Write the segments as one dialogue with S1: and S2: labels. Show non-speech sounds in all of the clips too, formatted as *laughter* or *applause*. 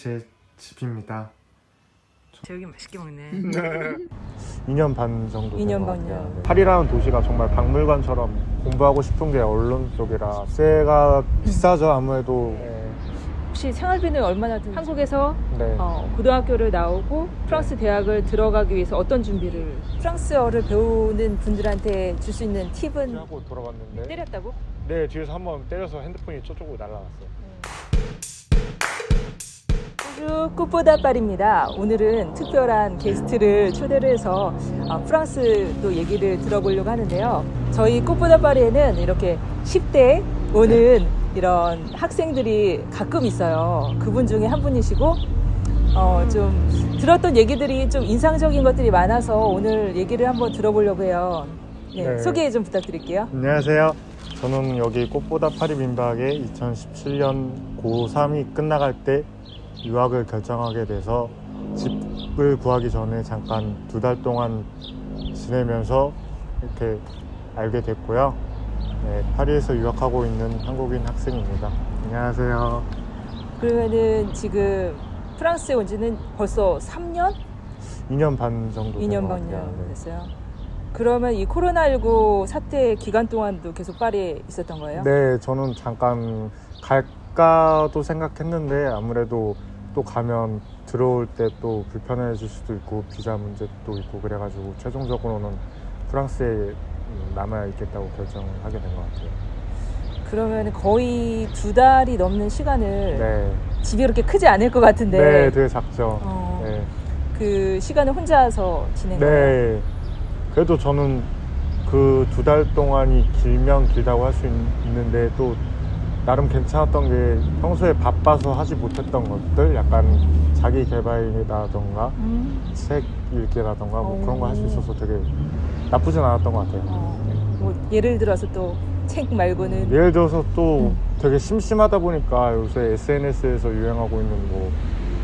S1: 제 집입니다.
S2: 제육이 맛있게 먹네. *laughs*
S1: 2년 반 정도 된
S2: 2년
S1: 것
S2: 반이요.
S1: 같아요. 네. 파리라는 도시가 정말 박물관처럼 공부하고 싶은 게 언론 쪽이라 세가 비싸죠 아무래도.
S2: 혹시 생활비는 얼마나 드는지 한국에서
S1: 네.
S2: 어, 고등학교를 나오고 프랑스 대학을 들어가기 위해서 어떤 준비를 프랑스어를 배우는 분들한테 줄 수 있는 팁은
S1: 하고 돌아봤는데
S2: 때렸다고?
S1: 네 뒤에서 한번 때려서 핸드폰이 저쪽으로 날아갔어요.
S2: 호주 꽃보다빨입니다. 오늘은 특별한 게스트를 초대를 해서 아, 프랑스도 얘기를 들어보려고 하는데요. 저희 꽃보다빨에는 이렇게 10대 오는 이런 학생들이 가끔 있어요. 그분 중에 한 분이시고 어, 좀 들었던 얘기들이 좀 인상적인 것들이 많아서 오늘 얘기를 한번 들어보려고 해요. 네,
S1: 네.
S2: 소개 좀 부탁드릴게요.
S1: 안녕하세요. 저는 여기 꽃보다 파리 민박에 2017년 고3이 끝나갈 때 유학을 결정하게 돼서 집을 구하기 전에 잠깐 두 달 동안 지내면서 이렇게 알게 됐고요. 네, 파리에서 유학하고 있는 한국인 학생입니다. 안녕하세요.
S2: 그러면은 지금 프랑스에 온 지는 벌써 3년?
S1: 2년 반 정도 된
S2: 2년
S1: 것
S2: 반년
S1: 같아요. 네.
S2: 됐어요. 그러면 이 코로나19 사태 기간 동안도 계속 파리에 있었던 거예요?
S1: 네, 저는 잠깐 갈까도 생각했는데 아무래도 또 가면 들어올 때 또 불편해질 수도 있고 비자 문제도 있고 그래가지고 최종적으로는 프랑스에 음, 남아 있겠다고 결정을 하게 된 것 같아요.
S2: 그러면 거의 두 달이 넘는 시간을
S1: 네,
S2: 집이 그렇게 크지 않을 것 같은데
S1: 네, 되게 작죠.
S2: 어,
S1: 네,
S2: 그 시간을 혼자서 거예요?
S1: 네. 그래도 저는 그 두 달 동안이 길면 길다고 할 수 있는데 또 나름 괜찮았던 게 평소에 바빠서 하지 못했던 것들 약간 자기 개발이라던가
S2: 음,
S1: 책 읽기라던가 뭐
S2: 오.
S1: 그런 거 할 수 있어서 되게 나쁘진 않았던 것 같아요.
S2: 어, 뭐 예를 들어서 또 책 말고는
S1: 예를 들어서 또
S2: 음.
S1: 되게 심심하다 보니까 요새 SNS에서 유행하고 있는 뭐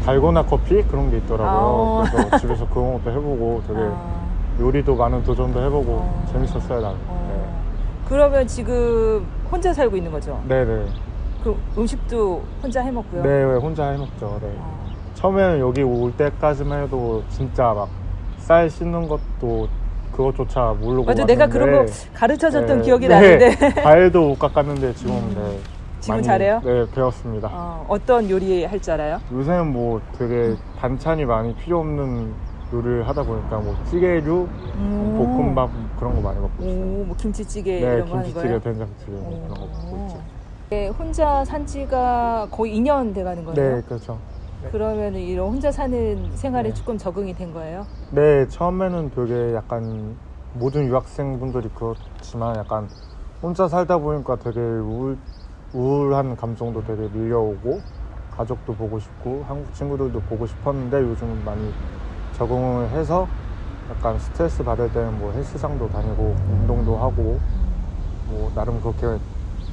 S1: 달고나 커피 그런 게 있더라고요.
S2: 아.
S1: 그래서 집에서 그런 것도 해보고 되게
S2: 아,
S1: 요리도 많은 도전도 해보고
S2: 어.
S1: 재밌었어요, 나는.
S2: 어. 그러면 지금 혼자 살고 있는 거죠?
S1: 네, 네,
S2: 그 음식도 혼자 해 먹고요.
S1: 네, 네, 혼자 해 먹죠. 네.
S2: 어.
S1: 처음에는 여기 올 때까지만 해도 진짜 막 쌀 씻는 것도 그것조차 모르고
S2: 맞아, 내가
S1: 왔는데
S2: 그런 거 가르쳐 줬던
S1: 네,
S2: 기억이
S1: 네.
S2: 나는데 *laughs*
S1: 과일도 못 깎았는데 지금
S2: 음.
S1: 네,
S2: 지금
S1: 많이,
S2: 잘해요?
S1: 네 배웠습니다.
S2: 어, 어떤 요리 할 줄 알아요?
S1: 요새는 뭐 되게 반찬이 많이 필요 없는 요리를 하다 보니까 뭐 찌개류,
S2: 음.
S1: 볶음밥 그런 거 많이 먹고
S2: 오,
S1: 있어요.
S2: 뭐 김치찌개
S1: 네,
S2: 이런 거 하는
S1: 김치찌개,
S2: 거예요?
S1: 된장찌개 뭐 그런 거 먹고 있죠.
S2: 네, 혼자 산 지가 거의 2년 돼가는 거예요?
S1: 네, 그렇죠.
S2: 그러면 이런 혼자 사는 생활에
S1: 네.
S2: 조금 적응이 된 거예요?
S1: 네, 처음에는 되게 약간 모든 유학생분들이 그렇지만 약간 혼자 살다 보니까 되게 우울, 우울한 감정도 되게 밀려오고 가족도 보고 싶고 한국 친구들도 보고 싶었는데 요즘은 많이 적응을 해서 약간 스트레스 받을 때는 뭐 헬스장도 다니고 운동도 하고 뭐 나름 그렇게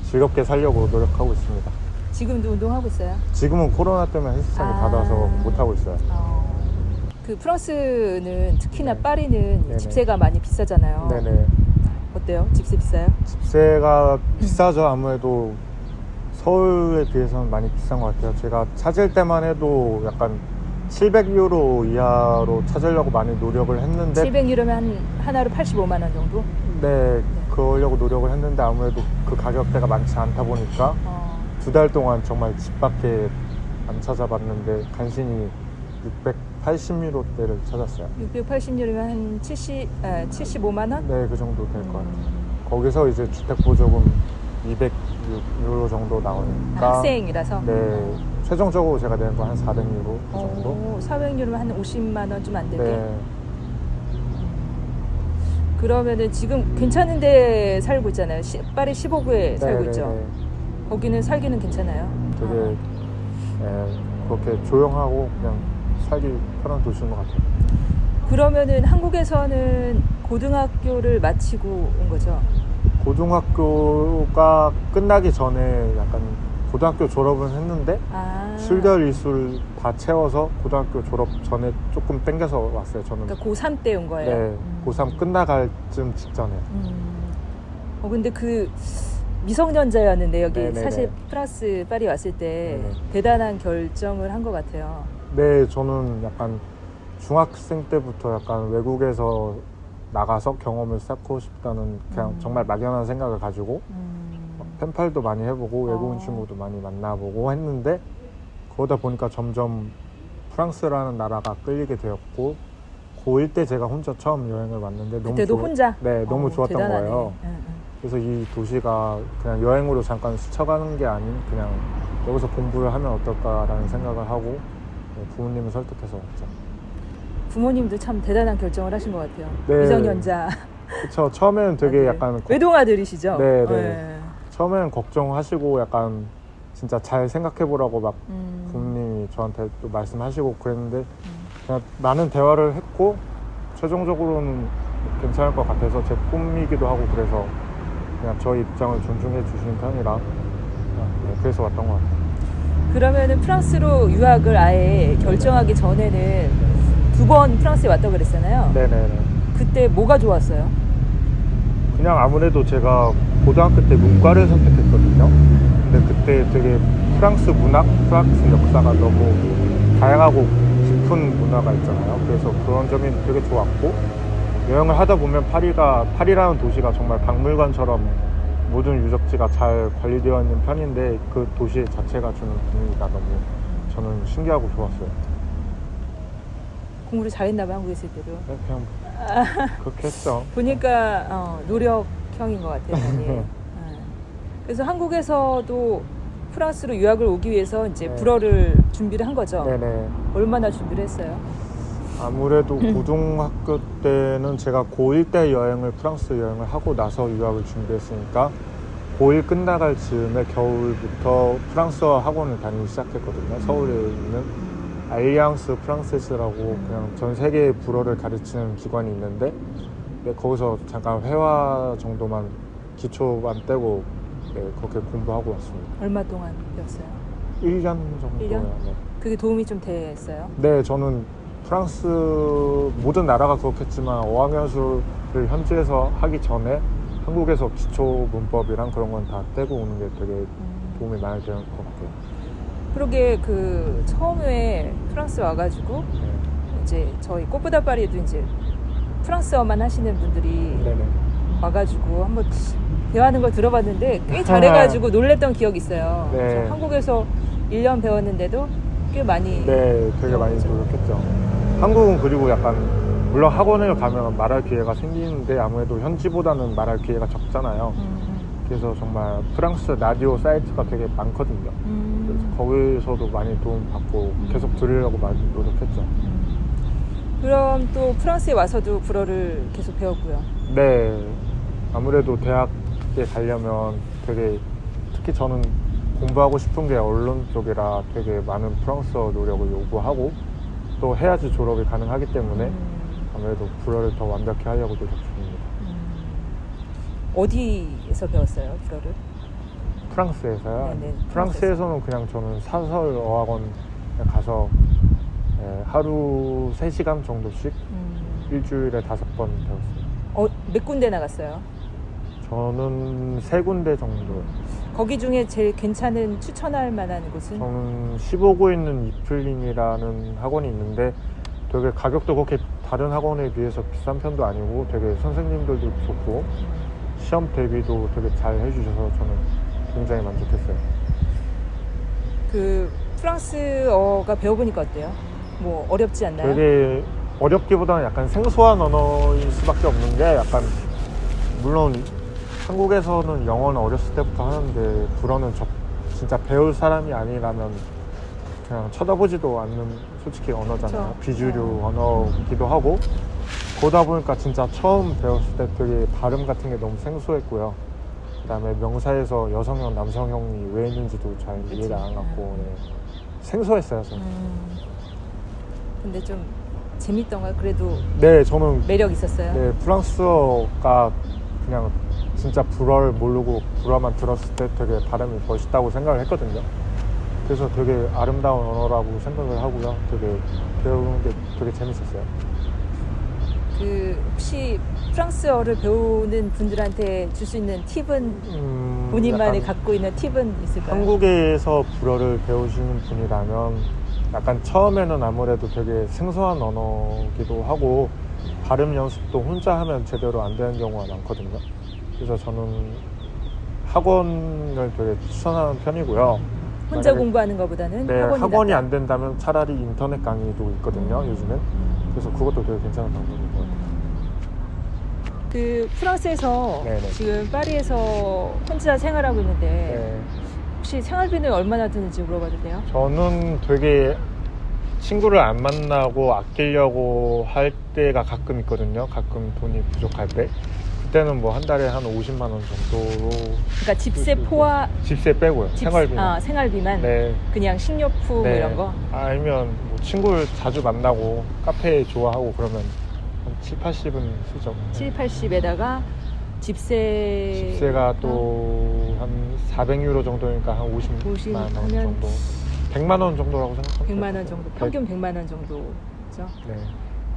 S1: 즐겁게 살려고 노력하고 있습니다.
S2: 지금도 운동하고 있어요?
S1: 지금은 코로나 때문에 헬스장이
S2: 아.
S1: 닫아서 못 하고 있어요.
S2: 어. 그 프랑스는 특히나
S1: 네.
S2: 파리는
S1: 네네.
S2: 집세가 많이 비싸잖아요.
S1: 네네.
S2: 어때요? 집세 비싸요?
S1: 집세가 비싸죠. 아무래도 서울에 비해서는 많이 비싼 것 같아요. 제가 찾을 때만 해도 약간 700유로 이하로 찾으려고 많이 노력을 했는데
S2: 700유로면 한 하나로 85만 원 정도?
S1: 네, 그러려고 노력을 했는데 아무래도 그 가격대가 많지 않다 보니까
S2: 어.
S1: 두 달 동안 정말 집 밖에 안 찾아봤는데 간신히 680유로 대를 찾았어요.
S2: 680유로면 한 70, 아, 75만 원?
S1: 네, 그 정도 될 것 같아요.
S2: 음.
S1: 거기서 이제 주택보조금 200유로 정도 나오니까
S2: 아, 학생이라서?
S1: 네, 최종적으로 제가 내는 건한 400유로 그 정도.
S2: 오, 400유로면 한 50만 원 좀 안 되게.
S1: 네,
S2: 그러면은 지금 괜찮은데 살고 있잖아요. 시, 파리 15구에 살고
S1: 네,
S2: 있죠.
S1: 네,
S2: 거기는 살기는 괜찮아요.
S1: 되게
S2: 어.
S1: 네, 그렇게 조용하고 그냥 살기 편한 도시인 것 같아요.
S2: 그러면은 한국에서는 고등학교를 마치고 온 거죠.
S1: 고등학교가 끝나기 전에 약간 고등학교 졸업은 했는데
S2: 아.
S1: 술결 이술 다 채워서 고등학교 졸업 전에 조금 땡겨서 왔어요. 저는
S2: 그러니까 고3 때온 거예요.
S1: 네,
S2: 음.
S1: 고3 끝나갈 쯤 직전에.
S2: 음. 어 근데 그 미성년자였는데 여기
S1: 네네네.
S2: 사실 프랑스 파리 왔을 때
S1: 네네.
S2: 대단한 결정을 한 것 같아요.
S1: 네, 저는 약간 중학생 때부터 약간 외국에서 나가서 경험을 쌓고 싶다는 그냥
S2: 음.
S1: 정말 막연한 생각을 가지고
S2: 음,
S1: 펜팔도 많이 해보고 외국인
S2: 어.
S1: 친구도 많이 만나보고 했는데 그러다 보니까 점점 프랑스라는 나라가 끌리게 되었고 고1 때 제가 혼자 처음 여행을 왔는데 너무
S2: 그때도
S1: 좋-
S2: 혼자.
S1: 네, 너무
S2: 어,
S1: 좋았던
S2: 대단하네.
S1: 거예요.
S2: 응, 응.
S1: 그래서 이 도시가 그냥 여행으로 잠깐 스쳐가는 게 아닌 그냥 여기서 공부를 하면 어떨까라는 생각을 하고 네, 부모님을 설득해서 왔죠.
S2: 부모님도 참 대단한 결정을 하신 것 같아요.
S1: 네.
S2: 미성년자.
S1: 그쵸 처음에는 되게
S2: 아들.
S1: 약간 걱-
S2: 외동아들이시죠?
S1: 네, 네. 처음에는 걱정하시고 약간 진짜 잘 생각해 보라고 막
S2: 음,
S1: 부모님이 저한테 또 말씀하시고 그랬는데
S2: 음.
S1: 그냥 많은 대화를 했고 최종적으로는 괜찮을 것 같아서 제 꿈이기도 하고 그래서 그냥 저희 입장을 존중해 주시는 편이라 네, 그래서 왔던 것 같아요.
S2: 그러면은 프랑스로 유학을 아예 결정하기 전에는 두 번 프랑스에 왔다고 그랬잖아요.
S1: 네네네.
S2: 그때 뭐가 좋았어요?
S1: 그냥 아무래도 제가 고등학교 때 문과를 선택했거든요. 근데 그때 되게 프랑스 문학, 프랑스 역사가 너무 다양하고 깊은 문화가 있잖아요. 그래서 그런 점이 되게 좋았고 여행을 하다 보면 파리가 파리라는 도시가 정말 박물관처럼 모든 유적지가 잘 관리되어 있는 편인데 그 도시 자체가 주는 분위기가 너무 저는 신기하고 좋았어요.
S2: 공부를 잘했나 봐 한국에 있을 때도.
S1: 네, 그냥 그렇게 했죠.
S2: 보니까 어, 노력형인 것 같아요. *laughs* 많이. 네. 그래서 한국에서도 프랑스로 유학을 오기 위해서 이제
S1: 네.
S2: 불어를 준비를 한 거죠.
S1: 네네.
S2: 얼마나 준비를 했어요?
S1: 아무래도 *laughs* 고등학교 때는 제가 고1 때 여행을 프랑스 여행을 하고 나서 유학을 준비했으니까 고1 끝나갈 즈음에 겨울부터 프랑스어 학원을 다니기 시작했거든요. 서울에 있는 알리앙스 프랑세스라고 그냥 전 세계 불어를 가르치는 기관이 있는데 네, 거기서 잠깐 회화 정도만 기초만 떼고 네, 그렇게 공부하고 왔습니다.
S2: 얼마 동안 배웠어요?
S1: 1년 정도요.
S2: 일 년?
S1: 네.
S2: 그게 도움이 좀 됐어요?
S1: 네, 저는 프랑스 모든 나라가 그렇겠지만 어학연수를 현지에서 하기 전에 한국에서 기초 문법이랑 그런 건 다 떼고 오는 게 되게
S2: 음.
S1: 도움이 많이 되는 것 같아요.
S2: 그러게 그 처음에 프랑스 와가지고
S1: 네.
S2: 이제 저희 꽃보다 파리에도 이제 프랑스어만 하시는 분들이
S1: 네네.
S2: 와가지고 한번 대화하는 걸 들어봤는데 꽤 잘해가지고 놀랬던 기억이 있어요.
S1: 네.
S2: 그래서 한국에서 1년 배웠는데도 꽤 많이
S1: 네, 되게 많이. 노력했죠. 한국은 그리고 약간 물론 학원을 가면 말할 기회가 생기는데 아무래도 현지보다는 말할 기회가 적잖아요.
S2: 음,
S1: 그래서 정말 프랑스 라디오 사이트가 되게 많거든요.
S2: 음.
S1: 거기서도 많이 도움 받고 계속 들으려고 많이 노력했죠.
S2: 그럼 또 프랑스에 와서도 불어를 계속 배웠고요.
S1: 네, 아무래도 대학에 가려면 되게 특히 저는 공부하고 싶은 게 언론 쪽이라 되게 많은 프랑스어 노력을 요구하고 또 해야지 졸업이 가능하기 때문에
S2: 음,
S1: 아무래도 불어를 더 완벽히 하려고 노력 중입니다.
S2: 음. 어디에서 배웠어요, 불어를?
S1: 프랑스에서요.
S2: 네네,
S1: 프랑스에서는 그냥 저는 사설 어학원에 가서 예, 하루 3시간 정도씩
S2: 음.
S1: 일주일에 다섯 번 배웠어요.
S2: 어, 몇 군데 나갔어요?
S1: 저는 세 군데 정도.
S2: 거기 중에 제일 괜찮은 추천할 만한 곳은?
S1: 저는 15구에 있는 이플림이라는 학원이 있는데 되게 가격도 그렇게 다른 학원에 비해서 비싼 편도 아니고 되게 선생님들도 좋고 시험 대비도 되게 잘 해주셔서 저는 굉장히 만족했어요.
S2: 그 프랑스어가 배워보니까 어때요? 뭐 어렵지 않나요?
S1: 되게 어렵기보다는 약간 생소한 언어일 수밖에 없는 게 약간 물론 한국에서는 영어는 어렸을 때부터 하는데 불어는 저 진짜 배울 사람이 아니라면 그냥 쳐다보지도 않는 솔직히 언어잖아요.
S2: 그쵸.
S1: 비주류
S2: 어.
S1: 언어기도 하고 그러다 보니까 진짜 처음 배웠을 때 되게 발음 같은 게 너무 생소했고요. 그다음에 명사에서 여성형, 남성형이 왜 있는지도 잘
S2: 그치.
S1: 이해가 안 갔고
S2: 음.
S1: 네. 생소했어요. 저는.
S2: 음, 근데 좀 재밌던 가요? 그래도
S1: 네, 저는
S2: 매력 있었어요?
S1: 네, 프랑스어가 그냥 진짜 불어를 모르고 불어만 들었을 때 되게 발음이 멋있다고 생각을 했거든요. 그래서 되게 아름다운 언어라고 생각을 하고요. 되게 배우는 게 되게 재밌었어요.
S2: 그 혹시 프랑스어를 배우는 분들한테 줄 수 있는 팁은
S1: 음,
S2: 본인만이
S1: 약간
S2: 갖고 있는 팁은 있을까요?
S1: 한국에서 불어를 배우시는 분이라면 약간 처음에는 아무래도 되게 생소한 언어기도 하고 발음 연습도 혼자 하면 제대로 안 되는 경우가 많거든요. 그래서 저는 학원을 되게 추천하는 편이고요.
S2: 혼자
S1: 만약에-
S2: 공부하는 것보다는
S1: 네,
S2: 학원이,
S1: 학원이. 안 된다면 차라리 인터넷 강의도 있거든요,
S2: 음.
S1: 요즘엔. 그래서 그것도 되게 괜찮은 같아요.
S2: 그 프랑스에서
S1: 네네.
S2: 지금 파리에서 혼자 생활하고 있는데
S1: 네.
S2: 혹시 생활비는 얼마나 드는지 물어봐도 돼요?
S1: 저는 되게 친구를 안 만나고 아끼려고 할 때가 가끔 있거든요. 가끔 돈이 부족할 때. 그때는 뭐 한 달에 한 50만 원 정도로
S2: 그러니까 집세 포화
S1: 집세 빼고요.
S2: 집-
S1: 생활비만.
S2: 아, 생활비만
S1: 네.
S2: 그냥 식료품 뭐
S1: 네.
S2: 이런 거
S1: 아니면 뭐 친구를 자주 만나고 카페 좋아하고 그러면 한 7, 80은 쓰죠.
S2: 7, 80에다가 집세
S1: 집세가 또 한 400유로 정도니까 한 50만
S2: 50
S1: 원
S2: 하면
S1: 정도. 100만 원 정도라고 생각하면
S2: 100만 원 정도 평균 100만 원 정도죠.
S1: 네.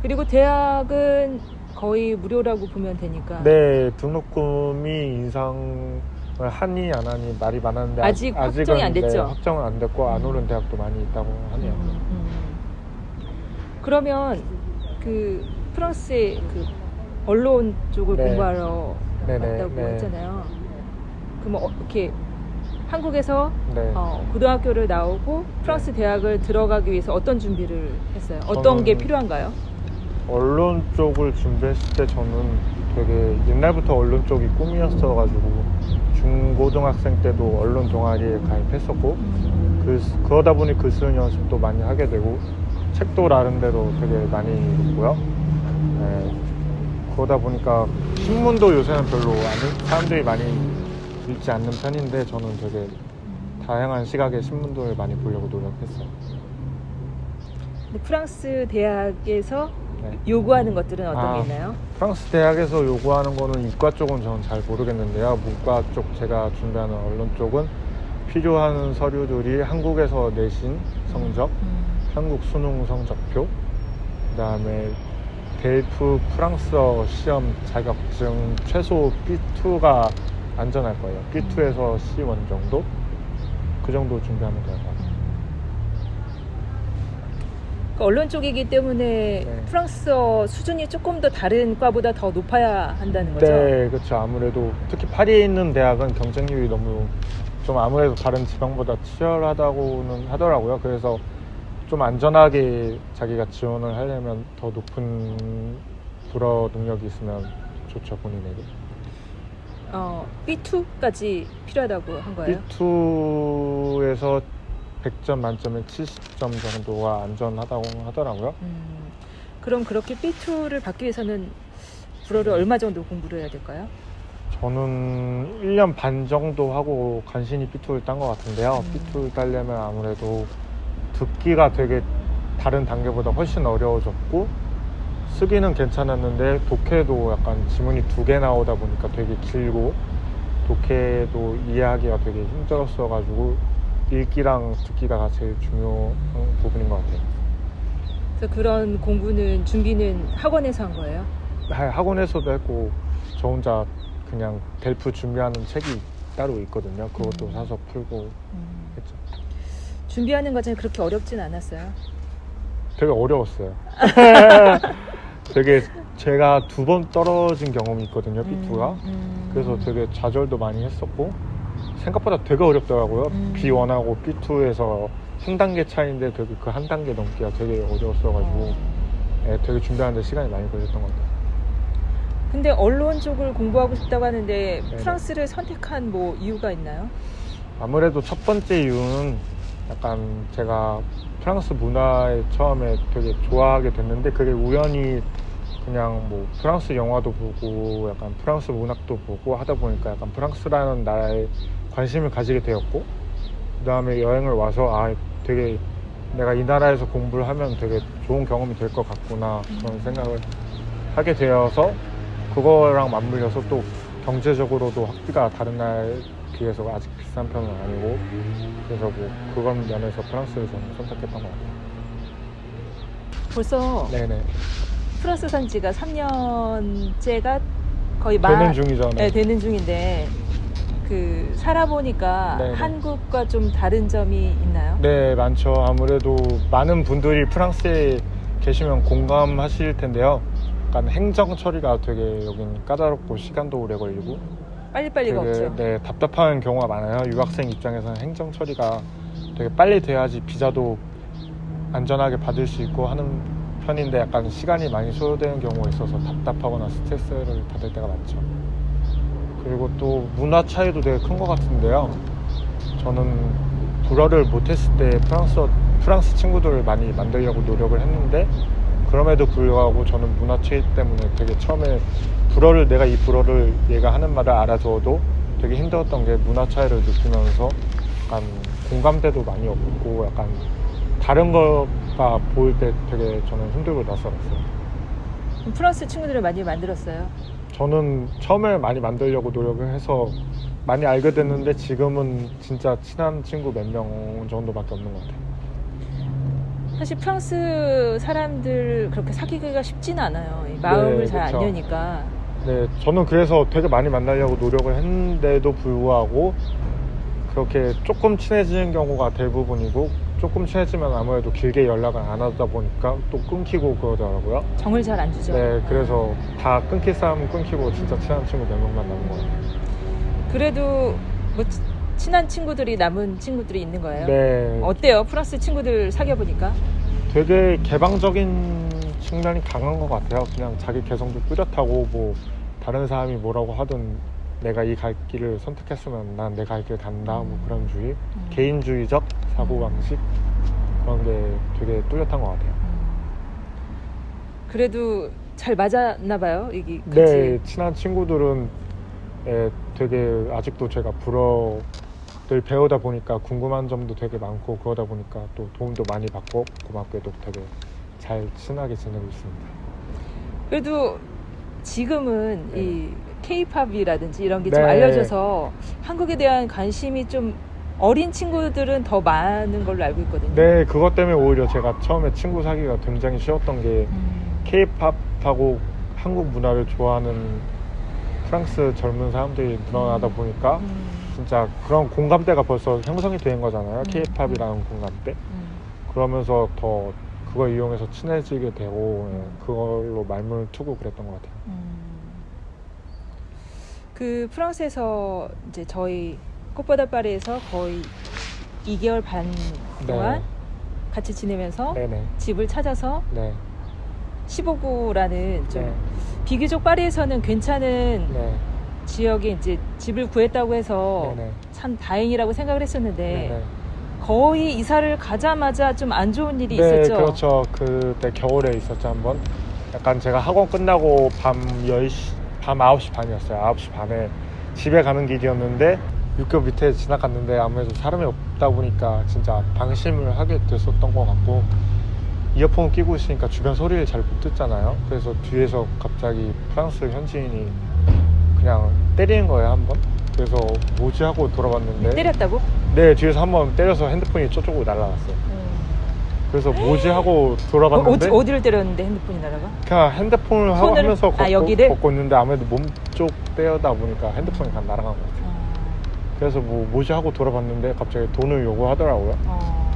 S2: 그리고 대학은 거의 무료라고 보면 되니까
S1: 네, 등록금이 인상을 하니 안 하니 말이 많았는데
S2: 아직 확정이 안 됐죠?
S1: 네, 확정은 안 됐고 안
S2: 음.
S1: 오른 대학도 많이 있다고 하네요.
S2: 음, 음. 그러면 그 프랑스의 그 언론 쪽을
S1: 네.
S2: 공부하러
S1: 네네,
S2: 왔다고
S1: 네.
S2: 했잖아요. 그럼 어, 이렇게 한국에서
S1: 네.
S2: 어, 고등학교를 나오고 프랑스 대학을 들어가기 위해서 어떤 준비를 했어요? 어떤
S1: 저는-
S2: 게 필요한가요?
S1: 언론 쪽을 준비했을 때 저는 되게 옛날부터 언론 쪽이 꿈이었어가지고 중고등학생 때도 언론 동아리에 가입했었고 그, 그러다 보니 글 쓰는 연습도 많이 하게 되고 책도 나름대로 되게 많이 읽고요. 네, 그러다 보니까 신문도 요새는 별로 안, 사람들이 많이 읽지 않는 편인데 저는 되게 다양한 시각의 신문들을 많이 보려고 노력했어요.
S2: 근데 프랑스 대학에서
S1: 네.
S2: 요구하는 것들은 어떤
S1: 아.
S2: 게 있나요?
S1: 프랑스 대학에서 요구하는 거는 이과 쪽은 저는 잘 모르겠는데요. 문과 쪽 제가 준비하는 언론 쪽은 필요한 서류들이 한국에서 내신 성적, 한국 수능 성적표, 그다음에 델프 프랑스어 시험 자격증 최소 B2가 안전할 거예요. B2에서 C1 정도 그 정도 준비하면 될것 같아요.
S2: 그 언론 쪽이기 때문에
S1: 네.
S2: 프랑스어 수준이 조금 더 다른 과보다 더 높아야 한다는 거죠.
S1: 네, 그렇죠. 아무래도 특히 파리에 있는 대학은 경쟁률이 너무 좀 아무래도 다른 지방보다 치열하다고는 하더라고요. 그래서 좀 안전하게 자기가 지원을 하려면 더 높은 불어 능력이 있으면 좋죠 본인에게.
S2: 어, B2까지 필요하다고 한 거예요?
S1: B2에서 100점 만점에 70점 정도가 안전하다고 하더라고요.
S2: 음, 그럼 그렇게 B2를 받기 위해서는 불어를 얼마 정도 공부를 해야 될까요?
S1: 저는 1년 반 정도 하고 간신히 B2를 딴 것 같은데요.
S2: 음.
S1: B2를 따려면 아무래도 듣기가 되게 다른 단계보다 훨씬 어려워졌고 쓰기는 괜찮았는데 독해도 약간 지문이 두 개 나오다 보니까 되게 길고 독해도 이해하기가 되게 힘들었어가지고 읽기랑 듣기가 제일 중요한 부분인 것 같아요.
S2: 그래서 그런 공부는 준비는 학원에서 한 거예요?
S1: 하- 학원에서도 했고 저 혼자 그냥 델프 준비하는 책이 따로 있거든요. 그것도
S2: 음.
S1: 사서 풀고
S2: 음,
S1: 했죠.
S2: 준비하는 과정이 그렇게 어렵진 않았어요.
S1: 되게 어려웠어요. *laughs* 되게 제가 두 번 떨어진 경험이 있거든요, B2가.
S2: 음,
S1: 그래서 되게 좌절도 많이 했었고 생각보다 되게 어렵더라고요.
S2: 음.
S1: B1하고 B2에서 한 단계 차이인데 되게 그 한 단계 넘기가 되게 어려웠어가지고
S2: 어.
S1: 예, 되게 준비하는데 시간이 많이 걸렸던 것 같아요.
S2: 근데 언론 쪽을 공부하고 싶다고 하는데
S1: 네네.
S2: 프랑스를 선택한 뭐 이유가 있나요?
S1: 아무래도 첫 번째 이유는 약간 제가 프랑스 문화에 처음에 되게 좋아하게 됐는데 그게 우연히 그냥 뭐 프랑스 영화도 보고 약간 프랑스 문학도 보고 하다 보니까 약간 프랑스라는 나라에 관심을 가지게 되었고 그 다음에 여행을 와서 아 되게 내가 이 나라에서 공부를 하면 되게 좋은 경험이 될 것 같구나 그런 생각을 하게 되어서 그거랑 맞물려서 또 경제적으로도 학비가 다른 나라에 비해서 아직 비싼 편은 아니고 그래서 뭐 그런 면에서 프랑스를 저는 선택했던 것 같아요.
S2: 벌써
S1: 네네.
S2: 프랑스 산 지가 3년째가 거의
S1: 되는
S2: 마-
S1: 중이죠.
S2: 네, 되는 중인데 그 살아보니까
S1: 네네.
S2: 한국과 좀 다른 점이 있나요?
S1: 네, 많죠. 아무래도 많은 분들이 프랑스에 계시면 공감하실 텐데요. 약간 행정 처리가 되게 여긴 까다롭고 시간도 오래 걸리고
S2: 빨리빨리가 없죠.
S1: 네, 답답한 경우가 많아요. 유학생 입장에서는 행정 처리가 되게 빨리 돼야지 비자도 안전하게 받을 수 있고 하는 편인데 약간 시간이 많이 소요되는 경우가 있어서 답답하거나 스트레스를 받을 때가 많죠. 그리고 또 문화 차이도 되게 큰 것 같은데요. 저는 불어를 못했을 때 프랑스 프랑스 친구들을 많이 만들려고 노력을 했는데 그럼에도 불구하고 저는 문화 차이 때문에 되게 처음에 불어를 내가 이 불어를 얘가 하는 말을 알아줘도 되게 힘들었던 게 문화 차이를 느끼면서 약간 공감대도 많이 없고 약간 다른 거가 보일 때 되게 저는 힘들고 낯설었어요.
S2: 프랑스 친구들을 많이 만들었어요.
S1: 저는 처음에 많이 만들려고 노력을 해서 많이 알게 됐는데 지금은 진짜 친한 친구 몇 명 정도밖에 없는 것 같아요.
S2: 사실 프랑스 사람들 그렇게 사귀기가 쉽지는 않아요. 이 마음을
S1: 네,
S2: 잘 안
S1: 그쵸.
S2: 여니까.
S1: 네, 저는 그래서 되게 많이 만나려고 노력을 했는데도 불구하고 그렇게 조금 친해지는 경우가 대부분이고 조금 친해지면 아무래도 길게 연락을 안 하다 보니까 또 끊기고 그러더라고요.
S2: 정을 잘 안 주죠.
S1: 네, 그래서 다 끊길 사람은 끊기고 진짜 친한 친구 몇 명만 남은 것 같아요.
S2: 그래도 뭐 치- 친한 친구들이 남은 친구들이 있는 거예요.
S1: 네,
S2: 어때요? 프랑스 친구들 사귀어 보니까?
S1: 되게 개방적인 측면이 강한 것 같아요. 그냥 자기 개성도 뚜렷하고 뭐 다른 사람이 뭐라고 하든 내가 이 갈 길을 선택했으면 난 내 갈길 간다 뭐 그런 주의
S2: 음.
S1: 개인주의적 사고 방식 그런 게 되게 뚜렷한 것 같아요.
S2: 그래도 잘 맞았나 봐요. 이게 같이.
S1: 네, 친한 친구들은 예, 되게 아직도 제가 불어 를 배우다 보니까 궁금한 점도 되게 많고 그러다 보니까 또 도움도 많이 받고 고맙게도 되게 잘 친하게 지내고 있습니다.
S2: 그래도 지금은
S1: 네.
S2: 이 케이팝이라든지 이런 게 좀
S1: 네.
S2: 알려져서 한국에 대한 관심이 좀 어린 친구들은 더 많은 걸로 알고 있거든요.
S1: 네, 그것 때문에 오히려 제가 처음에 친구 사귀기가 굉장히 쉬웠던 게
S2: 음.
S1: K-팝하고 한국 문화를 좋아하는 프랑스 젊은 사람들이 늘어나다 보니까
S2: 음.
S1: 진짜 그런 공감대가 벌써 형성이 된 거잖아요.
S2: 음.
S1: K-팝이라는 공감대.
S2: 음.
S1: 그러면서 더 그걸 이용해서 친해지게 되고 예,
S2: 음.
S1: 그걸로 말문을 트고 그랬던 것 같아요.
S2: 음. 그 프랑스에서 이제 저희 꽃보다 파리에서 거의 2개월 반 동안 같이 지내면서
S1: 네, 네,
S2: 집을 찾아서
S1: 네,
S2: 15구라는 좀
S1: 네,
S2: 비교적 파리에서는 괜찮은
S1: 네,
S2: 지역에 이제 집을 구했다고 해서
S1: 네, 네,
S2: 참 다행이라고 생각을 했었는데
S1: 네, 네.
S2: 거의 이사를 가자마자 좀 안 좋은 일이
S1: 네,
S2: 있었죠.
S1: 그렇죠. 그때 겨울에 있었죠 한번. 약간 제가 학원 끝나고 밤 10시, 밤 9시 반이었어요. 9시 반에 집에 가는 길이었는데 육교 밑에 지나갔는데 아무래도 사람이 없다 보니까 진짜 방심을 하게 됐었던 것 같고 이어폰 끼고 있으니까 주변 소리를 잘 못 듣잖아요. 그래서 뒤에서 갑자기 프랑스 현지인이 그냥 때리는 거예요 한 번. 그래서 뭐지 하고 돌아봤는데
S2: 때렸다고?
S1: 네 뒤에서 한번 때려서 핸드폰이 저쪽으로 날아갔어요.
S2: 음.
S1: 그래서 뭐지 하고
S2: 어,
S1: 돌아봤는데
S2: 어디, 어디를 때렸는데 핸드폰이 날아가?
S1: 그냥 핸드폰을 하고
S2: 손을-
S1: 하면서
S2: 아,
S1: 걷고,
S2: 여기를?
S1: 걷고 있는데 아무래도 몸쪽 떼어다 보니까 핸드폰이 그냥 날아간 것 같아요.
S2: 어.
S1: 그래서 뭐 뭐지 하고 돌아봤는데 갑자기 돈을 요구하더라고요.
S2: 어.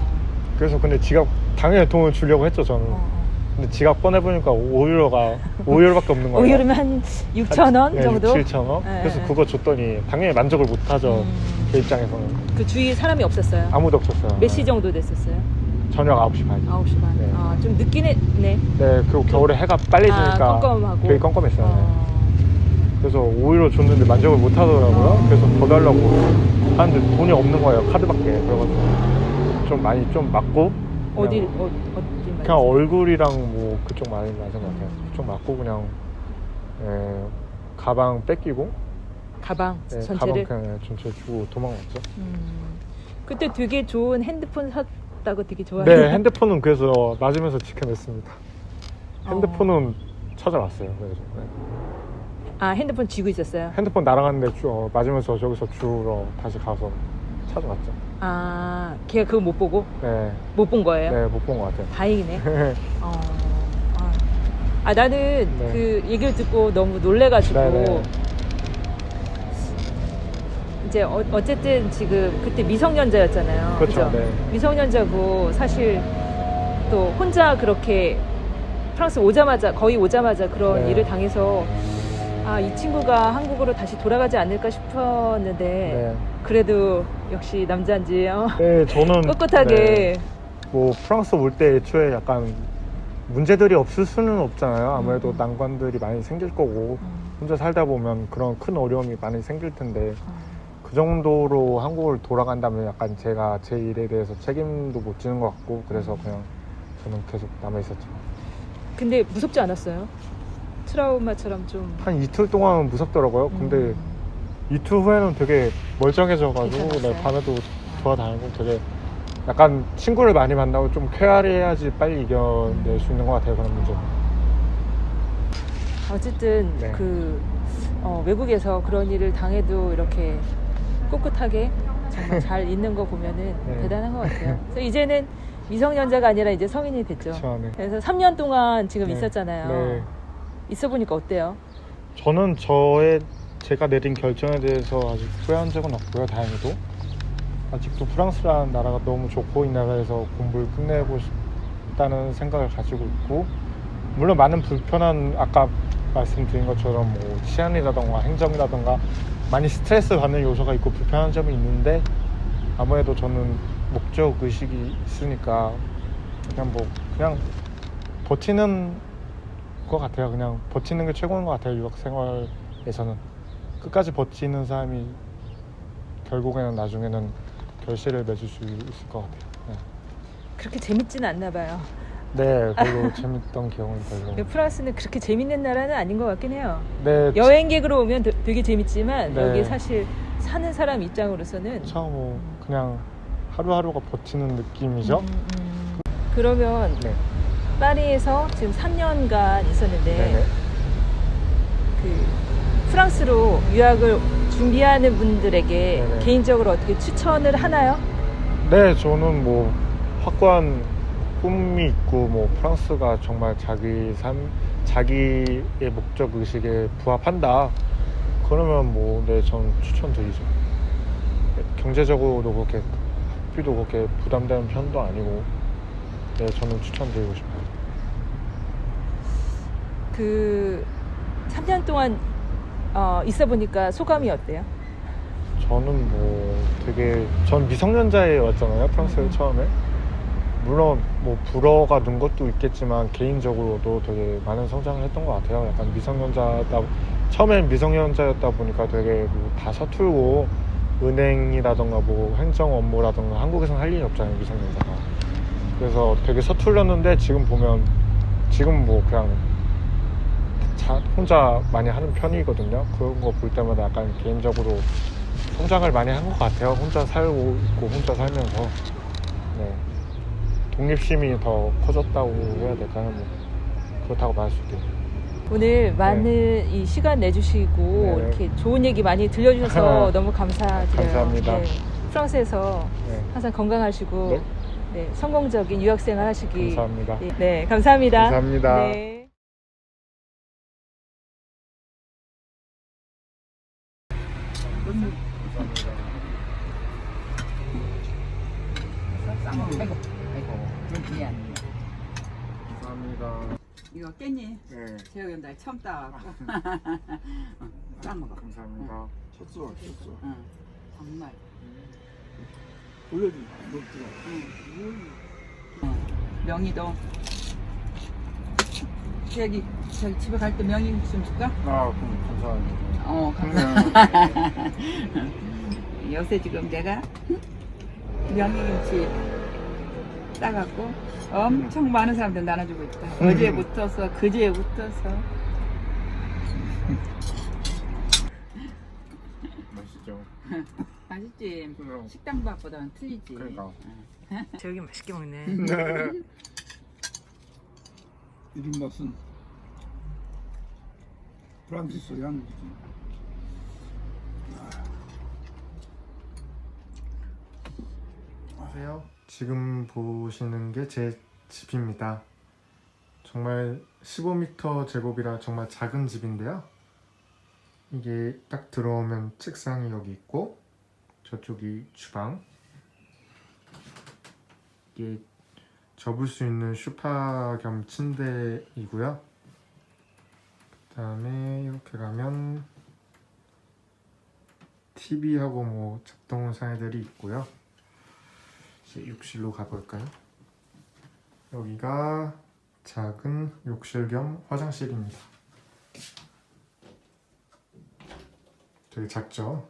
S1: 그래서 근데 지갑 당연히 돈을 주려고 했죠 저는.
S2: 어.
S1: 근데 지갑 꺼내 보니까 5유로가 5유로밖에 없는 거예요.
S2: 오유르면 한 6천 원
S1: 네,
S2: 정도?
S1: 6, 7천 원.
S2: 네,
S1: 그래서
S2: 네.
S1: 그거 줬더니 당연히 만족을 못 하죠.
S2: 음.
S1: 제 입장에서는
S2: 그 주위에 사람이 없었어요.
S1: 아무도 없었어요.
S2: 몇 시 정도 됐었어요?
S1: 저녁 9시 반.
S2: 9시 반.
S1: 네.
S2: 아, 좀 늦긴 했네.
S1: 네, 그리고 겨울에 해가 빨리
S2: 아,
S1: 지니까
S2: 껌껌하고.
S1: 되게 껌껌했어요. 네.
S2: 어.
S1: 그래서 5유로 줬는데 만족을 못 하더라고요.
S2: 어.
S1: 그래서 더 달라고 하는데 돈이 없는 거예요. 카드밖에. 그래가지고 좀 많이 좀 맞고
S2: 어디, 어, 어디
S1: 그냥 얼굴이랑 뭐 그쪽 많이 맞은 것 같아요.
S2: 음.
S1: 그쪽 맞고 그냥 예, 가방 뺏기고
S2: 가방
S1: 예,
S2: 전체를?
S1: 가방 그냥 전체 주고 도망갔죠.
S2: 음. 그때 되게 좋은 핸드폰 샀다고 되게 좋아해요.
S1: 네, *laughs* 핸드폰은 그래서 맞으면서 지켜냈습니다.
S2: 어.
S1: 핸드폰은 찾아왔어요. 그래서 네.
S2: 아, 핸드폰 쥐고 있었어요?
S1: 핸드폰 날아갔는데 주, 어, 맞으면서 저기서 주우러 다시 가서 찾아왔죠.
S2: 아, 걔가 그거 못 보고?
S1: 네,
S2: 못 본 거예요?
S1: 네, 못 본 것 같아요.
S2: 다행이네. *laughs* 어, 아. 아 나는
S1: 네.
S2: 그 얘기를 듣고 너무 놀래가지고
S1: 네네.
S2: 이제 어, 어쨌든 지금 그때 미성년자였잖아요.
S1: 그렇죠.
S2: 그죠?
S1: 네.
S2: 미성년자고 사실 또 혼자 그렇게 프랑스 오자마자 거의 오자마자 그런
S1: 네.
S2: 일을 당해서 아 이 친구가 한국으로 다시 돌아가지 않을까 싶었는데
S1: 네.
S2: 그래도 역시 남자인지 어,
S1: 네, 저는 *laughs*
S2: 꿋꿋하게
S1: 네, 뭐 프랑스 올 때 애초에 약간 문제들이 없을 수는 없잖아요. 아무래도
S2: 음.
S1: 난관들이 많이 생길 거고
S2: 음,
S1: 혼자 살다 보면 그런 큰 어려움이 많이 생길 텐데
S2: 음.
S1: 그 정도로 한국을 돌아간다면 약간 제가 제 일에 대해서 책임도 못 지는 것 같고 그래서 그냥 저는 계속 남아 있었죠.
S2: 근데 무섭지 않았어요? 트라우마처럼 좀
S1: 한 이틀 동안은 무섭더라고요. 근데
S2: 음.
S1: 이틀 후에는 되게 멀쩡해져가지고
S2: 괜찮았어요?
S1: 네, 밤에도 돌아다니고 되게 약간 친구를 많이 만나고 좀 쾌활해야지 빨리 이겨낼 수 있는 것 같아요 그런 문제.
S2: 어쨌든
S1: 네.
S2: 그 어, 외국에서 그런 일을 당해도 이렇게 꿋꿋하게 정말 *laughs* 잘 있는 거 보면은
S1: 네.
S2: 대단한 것 같아요. 그래서 이제는 미성년자가 아니라 이제 성인이 됐죠.
S1: 그렇죠. 네.
S2: 그래서 3년 동안 지금
S1: 네.
S2: 있었잖아요.
S1: 네.
S2: 있어 보니까 어때요?
S1: 저는 저의 제가 내린 결정에 대해서 아직 후회한 적은 없고요. 다행히도 아직도 프랑스라는 나라가 너무 좋고 이 나라에서 공부를 끝내고 싶다는 생각을 가지고 있고 물론 많은 불편한 아까 말씀드린 것처럼 뭐 치안이라던가 행정이라던가 많이 스트레스 받는 요소가 있고 불편한 점이 있는데 아무래도 저는 목적 의식이 있으니까 그냥 뭐 그냥 버티는 것 같아요. 그냥 버티는 게 최고인 것 같아요. 유학 생활에서는 끝까지 버티는 사람이 결국에는 나중에는 결실을 맺을 수 있을 것 같아요.
S2: 그렇게 재밌지는 않나 봐요.
S1: 네, 네 별로 *laughs* 재밌던 기억은 별로.
S2: 근데 프랑스는 그렇게 재밌는 나라는 아닌 것 같긴 해요.
S1: 네,
S2: 여행객으로 오면 되- 되게 재밌지만
S1: 네.
S2: 여기 사실 사는 사람 입장으로서는
S1: 처음 뭐 그냥 하루하루가 버티는 느낌이죠.
S2: 음, 음. 그러면
S1: 네,
S2: 파리에서 지금 3년간 있었는데. 그 프랑스로 유학을 준비하는 분들에게
S1: 네네.
S2: 개인적으로 어떻게 추천을 하나요?
S1: 네, 저는 뭐 확고한 꿈이 있고 뭐 프랑스가 정말 자기 삶, 자기의 목적 의식에 부합한다. 그러면 뭐, 네, 전 추천드리죠. 경제적으로도 그렇게 학비도 그렇게 부담되는 편도 아니고, 네, 저는 추천드리고 싶어요.
S2: 그 3년 동안 어, 있어 보니까 소감이 어때요?
S1: 저는 뭐 되게 전 미성년자에 왔잖아요 프랑스에
S2: 음.
S1: 처음에 물론 뭐 불어가 는 것도 있겠지만 개인적으로도 되게 많은 성장을 했던 것 같아요 약간 미성년자다 처음엔 미성년자였다 보니까 되게 뭐 다 서툴고 은행이라던가 뭐 행정 업무라던가 한국에서는 할 일이 없잖아요 미성년자가 그래서 되게 서툴렀는데 지금 보면 지금 뭐 그냥 자, 혼자 많이 하는 편이거든요 그런 거 볼 때마다 약간 개인적으로 성장을 많이 한 것 같아요. 혼자 살고 있고 혼자 살면서 네. 독립심이 더 커졌다고 해야 될까요? 뭐 그렇다고 말할 수도 있고.
S2: 오늘 많은 이 시간 내주시고
S1: 네.
S2: 이렇게 좋은 얘기 많이 들려주셔서 *laughs* 너무 감사드려요.
S1: 감사합니다.
S2: 네. 프랑스에서
S1: 네.
S2: 항상 건강하시고
S1: 네.
S2: 네, 성공적인 유학생활 하시기
S1: 감사합니다.
S2: 네, 네, 감사합니다.
S1: 감사합니다.
S2: 네.
S3: 아이고, 아이고, 미안.
S1: 감사합니다.
S3: 이거 깻잎
S1: 네.
S3: 제육이 날 처음 따갖고 싸먹어. *laughs*
S1: 감사합니다.
S4: 쳤어, 쳤어.
S3: 응, 정말.
S4: 올려줘, 녹두가.
S3: 응. 명이도 저기 저기 집에 갈 때 명이 좀 줄까?
S1: 아, 그럼 감사합니다.
S3: 어, 감사합니다. *laughs* 요새 지금 내가 명이 김치 따갖고 엄청 많은 사람들 나눠주고 있다. 어제부터서 그제부터서 *laughs*
S1: 맛있죠.
S3: 맛있지.
S1: 그럼.
S3: 식당 밥보다는 틀리지.
S1: 그러니까.
S2: 저기 맛있게 먹네.
S1: 네. *laughs*
S4: 이런 맛은 프랑스 향기지.
S1: 안녕하세요. 지금 보시는 게 제 집입니다. 정말 15m 제곱이라 정말 작은 집인데요. 이게 딱 들어오면 책상이 여기 있고 저쪽이 주방. 이게 접을 수 있는 쇼파 겸 침대이고요. 그 다음에 이렇게 가면 TV하고 뭐 작동 사이들이 있고요. 이제 욕실로 가볼까요? 여기가 작은 욕실 겸 화장실입니다. 되게 작죠?